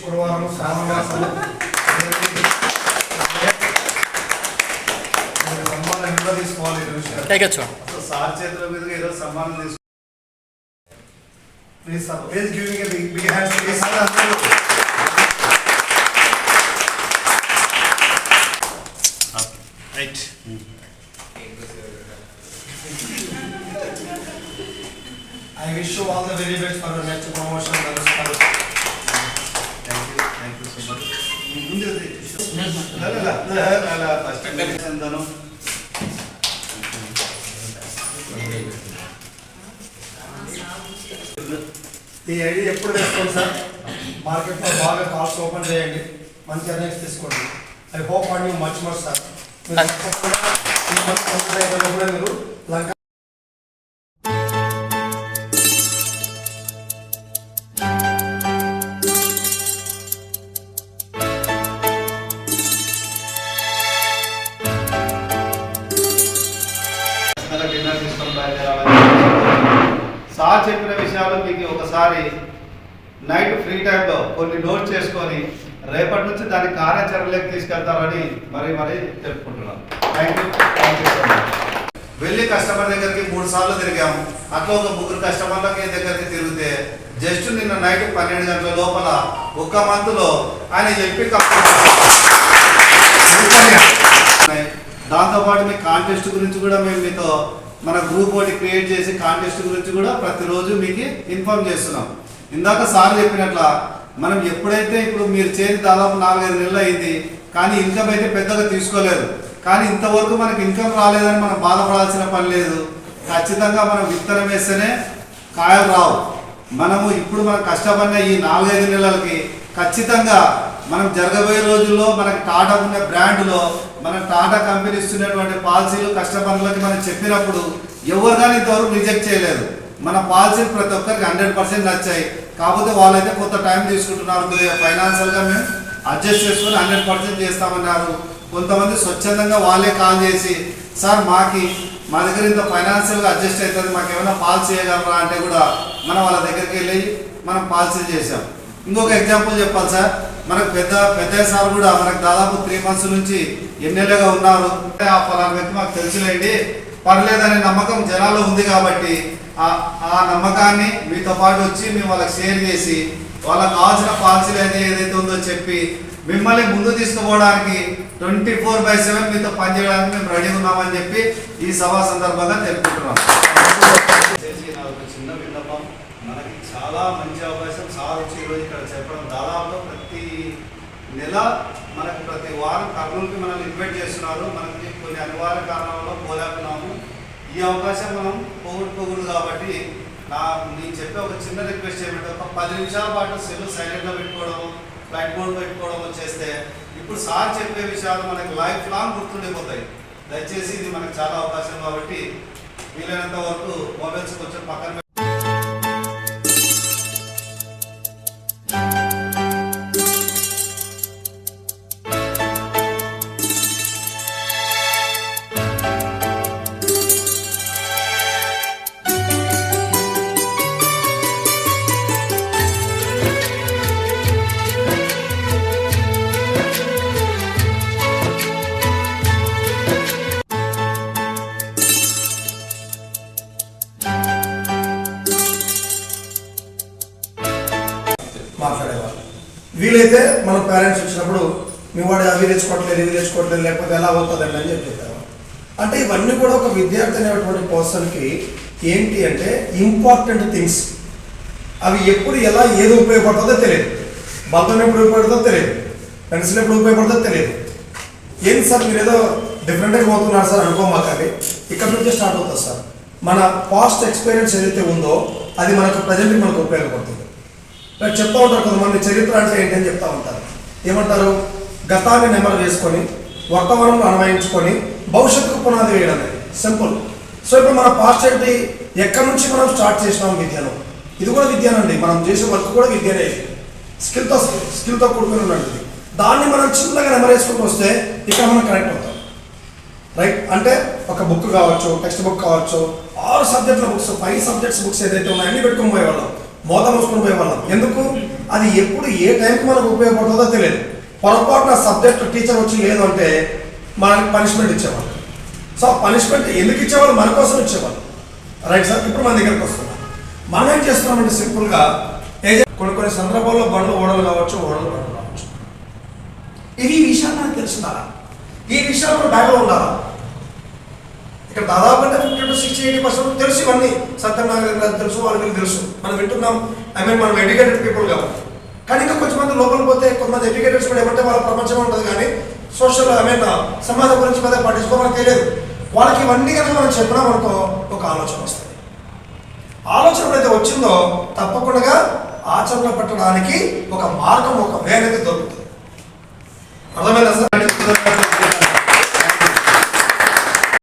శుక్రవారం శ్రావణ మాసం సన్మానం ఎంత తీసుకోవాలి ఈ రోజు ఎగచ్చు అసలు సార్ చేతుల మీదుగా ఈరోజు సన్మానం తీసుకు please sir please giving big big hands please sir అందరూ right I wish you all the very best for the next promotion. నమస్కారం thank you thank you so much ముందు ఫస్ట్ చెందాను ఈ ఐడి ఎప్పుడు వేసుకోండి సార్? మార్కెట్లో బాగా కాల్స్ ఓపెన్ చేయండి. మంచి ఎర్నింగ్స్ తీసుకోండి. I hope on you much much sir. మీరు లంక చెప్పిన విషయాలు మీకు ఒకసారి నైట్ ఫ్రీ టైంలో కొన్ని నోట్ చేసుకొని రేపటి నుంచి దాని కార్యాచరణలోకి తీసుకెళ్తారని మరి మరి తెలుపుకుంటున్నాను thank you thank you so much వెళ్ళి కస్టమర్ దగ్గరికి మూడు సార్లు తిరిగాము. అట్లా ఒక ముగ్గురు కస్టమర్లకి దగ్గరికి తిరిగితే జస్ట్ నిన్న నైట్ పన్నెండు గంటల లోపల ఒక్క మంత్లో ఆయన చెప్పి దాంతోపాటు మీ కాంటెస్ట్ గురించి కూడా మేము మీతో మన గ్రూప్ ఒకటి క్రియేట్ చేసి కాంటెస్ట్ గురించి కూడా ప్రతిరోజు మీకు ఇన్ఫార్మ్ చేస్తున్నాం. ఇందాక సార్ చెప్పినట్ల మనం ఎప్పుడైతే ఇప్పుడు మీరు చేరి దాదాపు నాలుగైదు నెలలు అయింది కానీ ఇన్కమ్ అయితే పెద్దగా తీసుకోలేదు. కానీ ఇంతవరకు మనకి ఇన్కమ్ రాలేదని మనం బాధపడాల్సిన పని లేదు. ఖచ్చితంగా మనం విత్తనం వేస్తేనే కాయలు రావు. మనము ఇప్పుడు మనం కష్టపడిన ఈ నాలుగైదు నెలలకి ఖచ్చితంగా మనం జరగబోయే రోజుల్లో మనకి టాటా ఉన్న బ్రాండ్లో మన టాటా కంపెనీ ఇస్తున్నటువంటి పాలసీలు కస్టమర్లకి మనం చెప్పినప్పుడు ఎవరు కానీ ఇంతవరకు రిజెక్ట్ చేయలేదు. మన పాలసీలు ప్రతి ఒక్కరికి హండ్రెడ్ పర్సెంట్ నచ్చాయి. కాకపోతే వాళ్ళైతే కొంత టైం తీసుకుంటున్నారు. కొద్దిగా ఫైనాన్షియల్గా మేము అడ్జస్ట్ చేసుకొని హండ్రెడ్ పర్సెంట్ చేస్తామన్నారు. కొంతమంది స్వచ్ఛందంగా వాళ్ళే కాల్ చేసి సార్ మాకి మా దగ్గర ఇంత ఫైనాన్షియల్గా అడ్జస్ట్ అవుతుంది మాకు ఏమైనా పాలసీ చేయగలరా? అంటే కూడా మనం వాళ్ళ దగ్గరికి వెళ్ళి మనం పాలసీ చేసాం ఇంకొక ఎగ్జాంపుల్ చెప్పాలి సార్. మనకు పెద్ద పెద్ద సార్ కూడా మనకు దాదాపు త్రీ మంత్స్ నుంచి ఎమ్మెల్యేగా ఉన్నారు. ఆ ఫలానా వ్యక్తి మాకు తెలుసులేండి. పర్లేదనే నమ్మకం జనాల్లో ఉంది కాబట్టి ఆ ఆ నమ్మకాన్ని మీతో పాటు వచ్చి మేము వాళ్ళకి షేర్ చేసి వాళ్ళకి కావాల్సిన పాలసీలు అయితే ఏదైతే ఉందో చెప్పి మిమ్మల్ని ముందు తీసుకుపోవడానికి ట్వంటీ ఫోర్ బై సెవెన్ మీతో పనిచేయడానికి మేము రెడీ ఉన్నామని చెప్పి ఈ సభా సందర్భంగా తెలుపుకుంటున్నాం. చేసి చిన్న విన్నపం. మనకి చాలా మంచి అవకాశం. సార్ వచ్చి ఈరోజు ఇక్కడ చెప్పడం దాదాపు ప్రతి నెల మనకు ప్రతి వారం కర్నూలుకి మనల్ని ఇన్వైట్ చేస్తున్నారు. మనకి కొన్ని అనివార్య కారణాల వల్ల పోలేకున్నాము ఈ అవకాశం మనం పోగొట్టుకోకూడదు కాబట్టి నా నేను చెప్పే ఒక చిన్న రిక్వెస్ట్ ఏమిటంటే ఒక పది నిమిషాల పాటు సెల్ సైలెంట్లో పెట్టుకోవడం బ్లాక్ బోర్డ్ పెట్టుకోవడం చేస్తే ఇప్పుడు సార్ చెప్పే విషయాలు మనకి లైఫ్ లాంగ్ గుర్తుండిపోతాయి. దయచేసి ఇది మనకు చాలా అవకాశం కాబట్టి వీలైనంత వరకు మొబైల్స్ కొంచెం పక్కన వీలైతే మన పేరెంట్స్ వచ్చినప్పుడు మీ వాడు అవి తెచ్చుకోవట్లేదు ఇవి తెచ్చుకోవట్లేదు లేకపోతే ఎలా అవుతుందండి అని చెప్పి అంటే ఇవన్నీ కూడా ఒక విద్యార్థి అనేటువంటి పర్సన్కి ఏంటి అంటే ఇంపార్టెంట్ థింగ్స్ అవి ఎప్పుడు ఎలా ఏది ఉపయోగపడుతుందో తెలియదు. బల్బం ఎప్పుడు ఉపయోగపడుతుందో తెలియదు. పెన్సిల్ ఎప్పుడు ఉపయోగపడుతుందో తెలియదు. ఏంటి సార్ మీరు ఏదో డిఫరెంట్గా పోతున్నారు సార్ అనుకోమాకండి ఇక్కడ నుంచి స్టార్ట్ అవుతుంది సార్. మన పాస్ట్ ఎక్స్పీరియన్స్ ఏదైతే ఉందో అది మనకు ప్రజెంట్ మనకు ఉపయోగపడుతుంది. చెప్తా ఉంటారు కొంతమంది చరిత్ర అంటే ఏంటని చెప్తా ఉంటారు. ఏమంటారు? గతాన్ని నెమరు వేసుకొని వర్తమానంలో అన్వయించుకొని భవిష్యత్తుకు పునాది వేయడం సింపుల్ సో ఇప్పుడు మన పాస్ట్ ఏంటి ఎక్కడి నుంచి మనం స్టార్ట్ చేసినాం విద్యను? ఇది కూడా విద్యనండి. మనం చేసే వర్క్ కూడా విద్యనే. స్కిల్తో స్కిల్తో కూడుకుని ఉన్నది దాన్ని మనం చిన్నగా నెమరేసుకుంటూ వస్తే ఇక్కడ మనం కనెక్ట్ అవుతాం. రైట్ అంటే ఒక బుక్ కావచ్చు టెక్స్ట్ బుక్ కావచ్చు ఆరు సబ్జెక్టుల బుక్స్ ఫైవ్ సబ్జెక్ట్స్ బుక్స్ ఏదైతే ఉన్నాయో అన్ని పెట్టుకొని పోయేవాళ్ళం. మోత మోసుకొని పోయేవాళ్ళం ఎందుకు? అది ఎప్పుడు ఏ టైంకి మనకు ఉపయోగపడుతుందో తెలియదు. పొరపాటున సబ్జెక్ట్ టీచర్ వచ్చి లేదు అంటే మనకి పనిష్మెంట్ ఇచ్చేవాళ్ళు. సో పనిష్మెంట్ ఎందుకు ఇచ్చేవాళ్ళు? మన కోసం ఇచ్చేవాళ్ళు. Right sir? ఇప్పుడు మన దగ్గరకు వస్తున్నాం. మనం ఏం చేస్తున్నామంటే సింపుల్గా ఏ కొన్ని కొన్ని సందర్భాల్లో బండ్లు ఓడలు కావచ్చు ఓడలు బండ్లు కావచ్చు. ఇది ఈ విషయాలు మనకు తెలుసుండాలా ఈ విషయాలు కూడా బ్యాగ్లో ఉండాలా? ఇక్కడ దాదాపు అంటే fifty to sixty eighty percent తెలుసు ఇవన్నీ. సత్యనారాయణ తెలుసు వాళ్ళకి తెలుసు. మనం వింటున్నాం. ఐ మీన్ మనం ఎడ్యుకేటెడ్ పీపుల్ కాబట్టి. కానీ ఇంకా కొంచెమంది లోపల పోతే కొంతమంది ఎడ్యుకేటర్స్ కూడా ఏమంటే వాళ్ళ ప్రపంచం ఉంటుంది కానీ సోషల్ ఐ మీన్ సమాజం గురించి పెద్ద పట్టించుకోవాలని తెలియదు. వాళ్ళకి ఇవన్నీ కనుక మనం చెప్పినాం అనుకో ఒక ఆలోచన వస్తుంది. ఆలోచన ఏదైతే వచ్చిందో తప్పకుండా ఆచరణ పెట్టడానికి ఒక మార్గం ఒక వే అనేది దొరుకుతుంది. అర్థమైందా సార్?